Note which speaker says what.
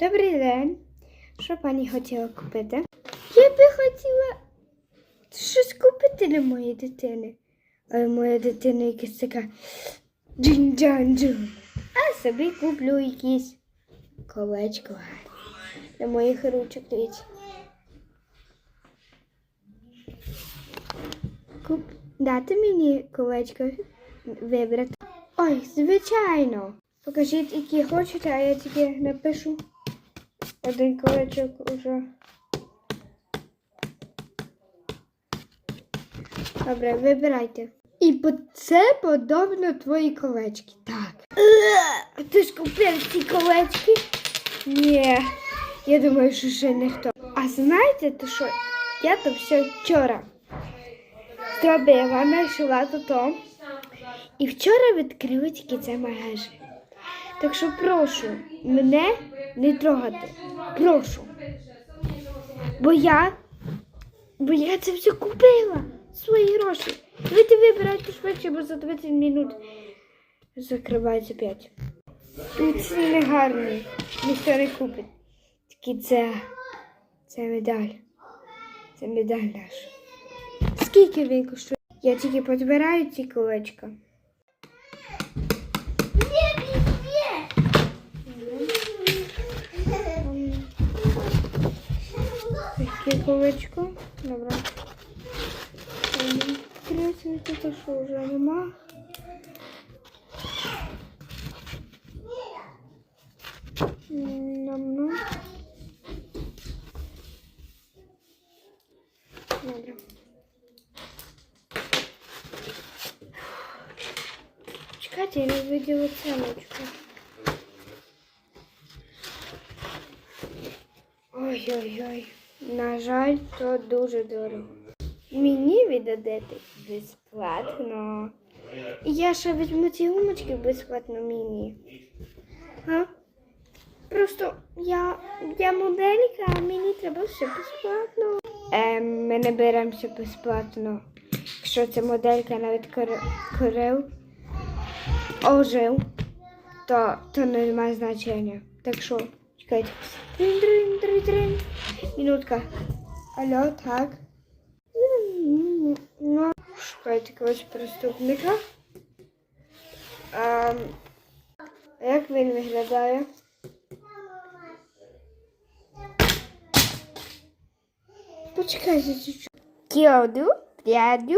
Speaker 1: Добрий день. Що пані хотіла купити? Я би хотіла щось купити для моєї дитини. Але моя дитина якась така джин-джан-джун. А собі куплю якісь колечко. Для моїх ручок. Куп... Дати мені колечко вибрати. Ой, звичайно. Покажіть, які хочете, а я тільки напишу один колечок уже. Добре, вибирайте. І це подобно твої колечки. Так. Ти ж купив ці колечки? Ні. Я думаю, що ще ніхто. А знаєте, то що я то все вчора зробила, знайшла то. І вчора відкрили тільки це магазин. Так що прошу мене не трогати. Прошу. Бо я, бо я це все купила. Свої гроші. Давайте вибирайте швидше, бо за 20 минут закривається 5. І ці не гарні. Ніхто не купить. Тільки це, це медаль. Це медаль наша. Скільки він коштує? Я тільки підбираю ці колечка. Таке колечко. Добре. Третє, це що вже нема. Нам-нам. Добре. Чекайте, я не виділа ціночку. Ой-ой-ой. На жаль, то дуже дорого. Мені віддадете безплатно. Я ще візьму ці гумочки безплатно мені. А? Просто я, я моделька, а мені треба все безплатно. Ем, ми не беремося безплатно. Якщо це моделька навіть кор- корив, ожив, то, то не має значення. Так що, чекайте. Минутка. Алло, так. Ну, шукайте когось преступника. А, як він виглядає? Почекайте чуть-чуть. Кіоду, пряду,